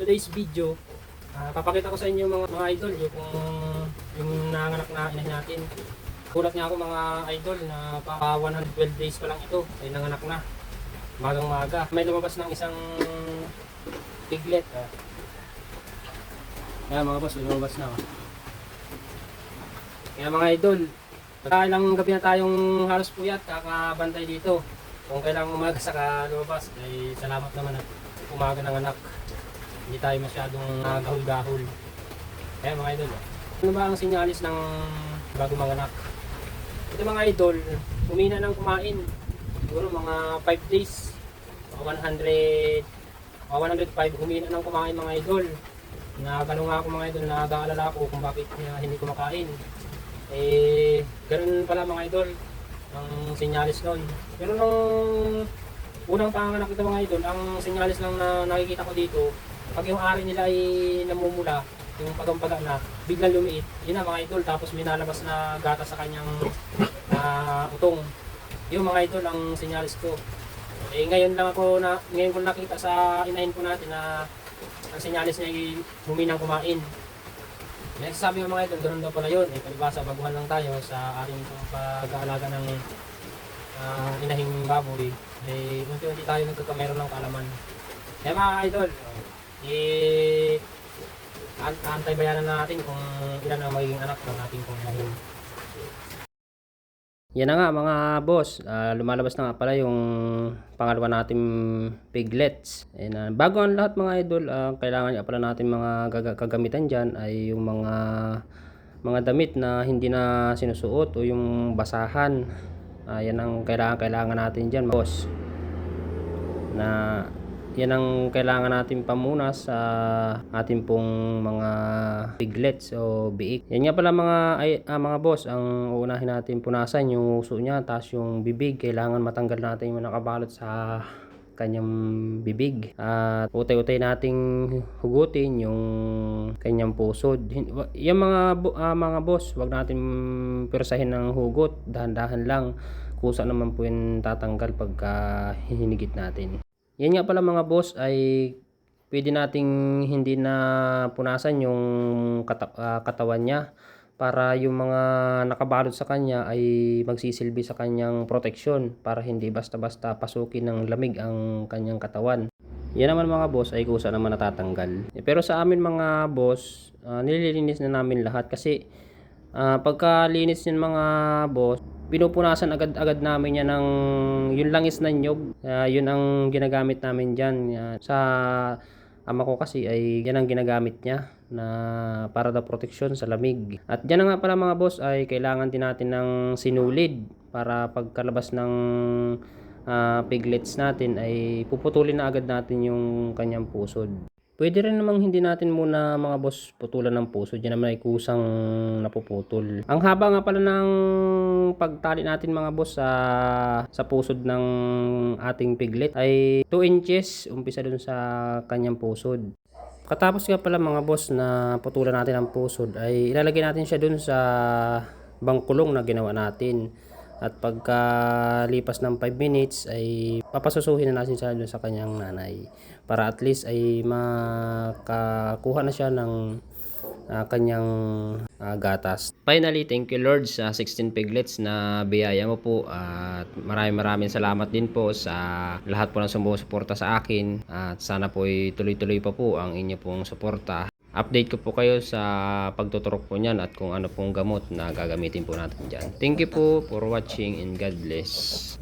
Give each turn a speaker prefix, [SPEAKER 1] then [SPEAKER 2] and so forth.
[SPEAKER 1] today's video, ah, papakita ko sa inyo mga, mga idol yung, yung nanganak na inahin natin. Kulat niya ako mga idol na pa 112 days pa lang ito ay nanganak na. Magang maga. May lumabas ng isang piglet. Ah. Kaya mga boss, lumabas na. Oh. Kaya mga idol, ilang gabi na tayong halos puyat, kakabantay dito. Kung kailangan umaga sa lumabas, ay salamat naman at umaga ng anak. Hindi tayo masyadong nagahol-gahol. Kaya mga idol, ano ba ang sinyalis ng bago mga anak? Ito mga idol, umina ng kumain. Siguro mga 5 days. Mga 100, mga 105 umina ng kumain mga idol. Nagano nga ako mga idol, nag-aalala ako kung bakit niya hindi kumakain. Eh, ganun pala mga idol ang sinyalis nun. Pero nung unang panganak ito mga idol, ang sinyalis lang na nakikita ko dito, pag yung ari nila ay namumula, yung pagampaga na, biglang lumiit, yun na mga idol, tapos may nalabas na gata sa kanyang ah, utong. Yung mga idol ang sinyalis ko. Eh ngayon lang ako na ngayon ko nakita sa inahin ko natin na ang sinyalis niya ay huminang kumain. Nagsasabi ng mga idol, ganun daw pala yun. Eh, palibasa, baguhan lang tayo sa ating pag-aalaga ng ah, inahing baboy. Eh, unti-unti tayo nagkakameron ng kaalaman. Kaya mga idol, eh, an- antay-bayanan natin kung ilan ang magiging anak ng ating inahin. Yan na nga mga boss, Ah, lumalabas na nga pala yung pangalawa nating piglets. And, ah, bago ang lahat mga idol, ah, kailangan nga pala natin mga gaga- kagamitan dyan ay yung mga mga damit na hindi na sinusuot o yung basahan. Ah, yan ang kailangan kailangan natin dyan boss. Na yan ang kailangan natin pamunas sa ating pong mga piglets o biik. Yan nga pala mga ay, ah, mga boss, ang uunahin natin punasan yung uso niya, tapos yung bibig, kailangan matanggal natin yung nakabalot sa kanyang bibig. At utay-utay nating hugutin yung kanyang pusod. Yung mga ah, mga boss, wag natin persahin ng hugot, dahan-dahan lang. Kusa naman po yung tatanggal pagka hinigit natin. Yan nga pala mga boss ay pwede nating hindi na punasan yung kata- ah, katawan niya para yung mga nakabalot sa kanya ay magsisilbi sa kanyang proteksyon para hindi basta-basta pasukin ng lamig ang kanyang katawan. Yan naman mga boss ay kusa naman natatanggal. Eh, Pero sa amin mga boss, ah, nililinis na namin lahat kasi ah, pagkalinis yan mga boss, pinupunasan agad-agad namin yan ng yung langis na nyog. Ah, yun ang ginagamit namin dyan. Ah, sa ama ko kasi ay yan ang ginagamit niya na para daw proteksyon sa lamig. At dyan na nga pala mga boss ay kailangan din natin ng sinulid para pagkalabas ng ah, piglets natin ay puputulin na agad natin yung kanyang pusod. Pwede rin namang hindi natin muna mga boss putulan ng puso. Diyan naman ay kusang napuputol. Ang haba nga pala ng pagtali natin mga boss sa sa pusod ng ating piglet ay 2 inches umpisa dun sa kanyang pusod. Katapos nga pala mga boss na putulan natin ang pusod ay ilalagay natin siya dun sa bangkulong na ginawa natin. At pagka lipas ng 5 minutes ay papasusuhin na natin siya dun sa kanyang nanay. Para at least ay makakuha na siya ng ah, kanyang ah, gatas. Finally, thank you Lord sa 16 piglets na biyaya mo po at maraming maraming salamat din po sa lahat po ng sumusuporta sa akin at sana po ay tuloy-tuloy pa po ang inyo pong suporta. Update ko po kayo sa pagtuturok po niyan at kung ano pong gamot na gagamitin po natin dyan. Thank you po for watching and God bless.